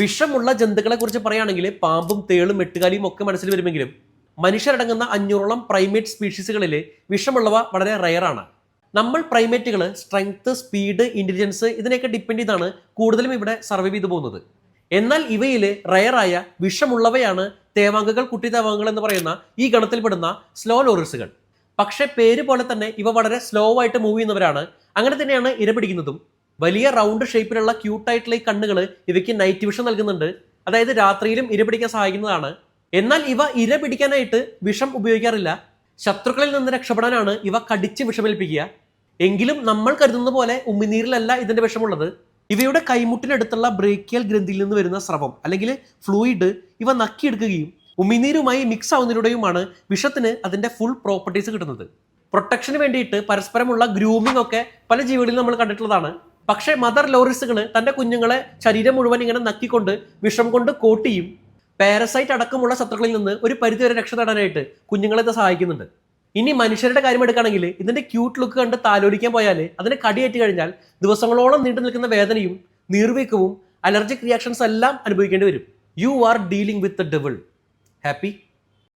വിഷമുള്ള ജന്തുക്കളെ കുറിച്ച് പറയുകയാണെങ്കിൽ പാമ്പും തേളും എട്ടുകാലിയും ഒക്കെ മനസ്സിൽ വരുമെങ്കിലും മനുഷ്യരടങ്ങുന്ന അഞ്ഞൂറോളം പ്രൈമേറ്റ് സ്പീഷീസുകളിൽ വിഷമുള്ളവ വളരെ റയറാണ് നമ്മൾ പ്രൈമേറ്റുകൾ സ്ട്രെങ്ത് സ്പീഡ് ഇന്റലിജൻസ് ഇതിനെയൊക്കെ ഡിപ്പെൻഡ് ചെയ്താണ് കൂടുതലും ഇവിടെ സർവൈവ് ചെയ്തു പോകുന്നത്. എന്നാൽ ഇവയിൽ റയറായ വിഷമുള്ളവയാണ് തേവാങ്കകൾ കുട്ടി തേവാങ്കകൾ എന്ന് പറയുന്ന ഈ ഗണത്തിൽപ്പെടുന്ന സ്ലോ ലോറിസുകൾ പക്ഷേ പേര് പോലെ തന്നെ ഇവ വളരെ സ്ലോ ആയിട്ട് മൂവ് ചെയ്യുന്നവരാണ്. അങ്ങനെ തന്നെയാണ് ഇര പിടിക്കുന്നതും. വലിയ റൗണ്ട് ഷേപ്പിലുള്ള ക്യൂട്ടായിട്ടുള്ള ഈ കണ്ണുകൾ ഇവയ്ക്ക് നൈറ്റ് വിഷൻ നൽകുന്നുണ്ട്. അതായത് രാത്രിയിലും ഇര പിടിക്കാൻ സഹായിക്കുന്നതാണ്. എന്നാൽ ഇവ ഇര പിടിക്കാനായിട്ട് വിഷം ഉപയോഗിക്കാറില്ല. ശത്രുക്കളിൽ നിന്ന് രക്ഷപ്പെടാനാണ് ഇവ കടിച്ച് വിഷമേൽപ്പിക്കുക. എങ്കിലും നമ്മൾ കരുതുന്ന പോലെ ഉമിനീരിലല്ല ഇതിന്റെ വിഷമുള്ളത്. ഇവയുടെ കൈമുട്ടിനടുത്തുള്ള ബ്രേക്കിയൽ ഗ്രന്ഥിയിൽ നിന്ന് വരുന്ന സ്രവം അല്ലെങ്കിൽ ഫ്ലൂയിഡ് ഇവ നക്കിയെടുക്കുകയും ഉമിനീരുമായി മിക്സ് ആവുന്നതിലൂടെയുമാണ് വിഷത്തിന് അതിന്റെ ഫുൾ പ്രോപ്പർട്ടീസ് കിട്ടുന്നത്. പ്രൊട്ടക്ഷന് വേണ്ടിയിട്ട് പരസ്പരമുള്ള ഗ്രൂമിംഗ് ഒക്കെ പല ജീവികളിലും നമ്മൾ കണ്ടിട്ടുള്ളതാണ്. പക്ഷേ മദർ ലോറിസുകൾ തന്റെ കുഞ്ഞുങ്ങളെ ശരീരം മുഴുവൻ ഇങ്ങനെ നക്കിക്കൊണ്ട് വിഷം കൊണ്ട് കോട്ട് ചെയ്യും. പാരസൈറ്റ് അടക്കമുള്ള ശത്രുക്കളിൽ നിന്ന് ഒരു പരിധിവരെ രക്ഷ നേടാനായിട്ട് കുഞ്ഞുങ്ങളെ ഇത് സഹായിക്കുന്നുണ്ട്. ഇനി മനുഷ്യരുടെ കാര്യം എടുക്കുകയാണെങ്കിൽ ഇതിന്റെ ക്യൂട്ട് ലുക്ക് കണ്ട് താലോലിക്കാൻ പോയാൽ അതിനെ കടിയേറ്റ് കഴിഞ്ഞാൽ ദിവസങ്ങളോളം നീണ്ടു നിൽക്കുന്ന വേദനയും നീർവീക്കവും അലർജിക് റിയാക്ഷൻസ് എല്ലാം അനുഭവിക്കേണ്ടി വരും. You are dealing with the devil happy